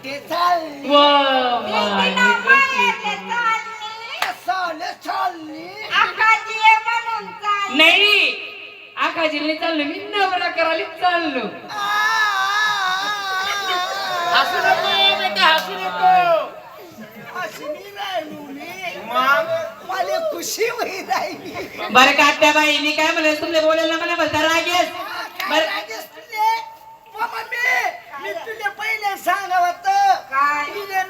कुठे चालली. कशी. चालले. चालली? नाही आकाजीने चाललो मी नवरा करायला चाललो. हसू नको बेटा हसू नको. अशी मी राहिलो मी मग? मला खुशी होई राहिली. बरं का आत्याबाई मी काय म्हणलं तुमले बोलायला मला बोलता रागेस बरं रागेस तुले? ओ मम्मी, मी तुले पहिले सांगावं काय? तुले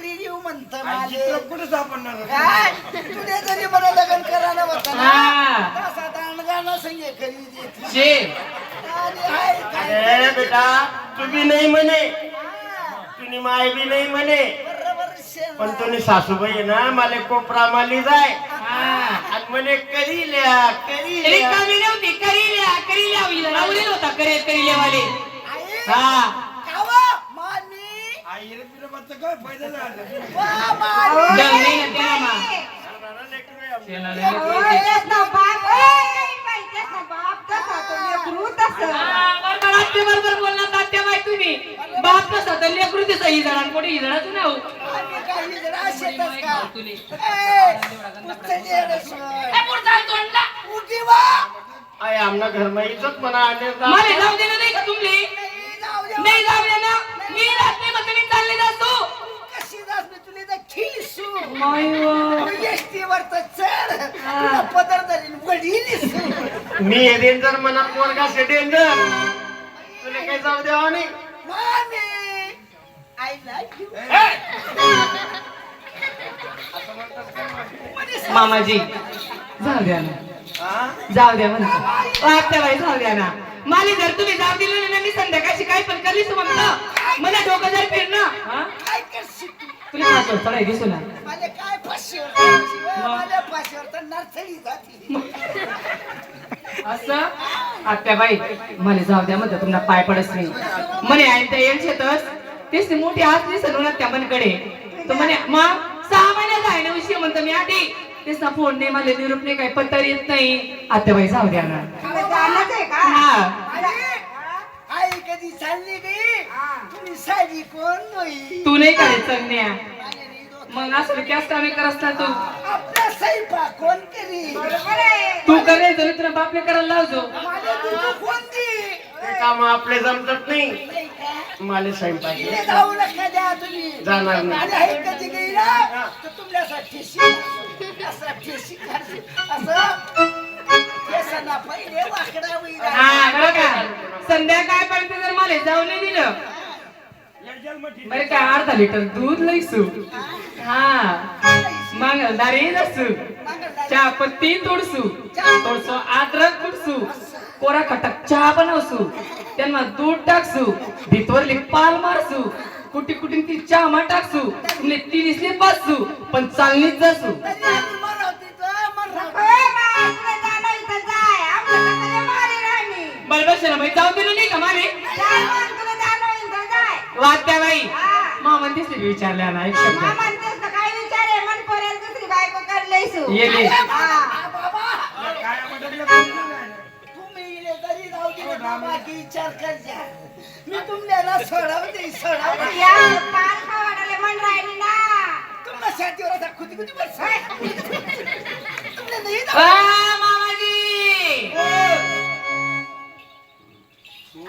करी येऊ म्हणत तर कुठं सापडणार? काय? मला लग्न करायला होतं ना. हा. तसा दांडगाणं संगे करी देत शे आणि हाय काय अरे बेटा तू बी नाही म्हणे. हा, तुनी माय बी नाही म्हणे. बरोबर. पण तुनी सासूबाई आहे ना मला कोपरा माली जाय. हा. आणि म्हणे करी ल्या करी रिकामी नव्हती? करील्या करील्या. हिला नवरील होता करे आई. आहे. हा, बरोबर तुम्ही बाप कसा तर लेकरू दिसा ही जणां कोणी ही जणाच जरा आमना घर इज्जत म्हणा आले मला जाऊ देणं नाही का तुम्ही तर चढ. तुला पदर धरीन वडील मी हे डेंजर मना पोरगा से डेंजर तुला काही जाऊ द्यावा नाही मामी. आय लव्ह यू मामाजी. जाऊ द्या ना? जाऊ द्या म्हणतो आत्याबाई जाऊ द्या ना. मला जर तुम्ही जाऊ दिलं नाही ना मी संध्याकाळची काय पण करलीस म्हणलं मला डोकं जर फिरणं? काय? तुला काय दिसू ना. मला फाशीवर तर नर्सरी जाती. असं? आत्याबाई मला जाऊ द्या म्हणतो तुम्हाला पाय पडत नाही. म्हणे आहे त्या येईल शेतस. तेच ती मोठी असली सलून त्या मनकडे. तर म्हणे मग सहा महिन्यात आहे ना विषय म्हणतो मी आधी. तेच ना फोन नाही मला निरूप नाही काही पत्तर येत नाही. आत्याबाई जाऊ द्या ना. हा. आई कधी चालली गी तुम्ही साडी कोण नाही तू नाही करे चगण्या मग असं कॅस कामे करस ना तू. कोण करी तू करे तरी तुला बापले करायला लावजो मला तुझं कोण दी? ते काम आपले जमतात नाही? मला स्वयंपाक तिथे आहे. जाऊ नका द्या तुम्ही. जाणार नाही. आणि आई कधी गेली ना तर तुमच्यासाठी ठेशी असा ठेशी काढते. असं? केसांना पहिले वाकडा होईल हा बरं का संध्याकाळ पर्यंत जर मला जाऊ नाही दिलं बरं का अर्धा लिटर दूध लईसू हा. मग दारी नसू चहा पत्ती तोडसू थोडसं अद्रक कुटसू कोरा खटक चहा बनवसू त्यांना दूध टाकसू भितवरली पाल मारसू कुटी कुटी ती चहा मा टाकसू तुमले ती दिसली बसू पण चालणीच जासू तरी आम्ही मराव तिथं, मराव. बरोबर ना बाई जाऊ दिलं नाही का मामा दिसली विचारल्या ना एक शब्द येले. आ, बाबा तुम्ही इले तरी जाऊ दे बाबा की विचार कर जा मी तुमल्याला सोडवते सोडवते. तुम्हाला शांतीवर खुदी खुदी बस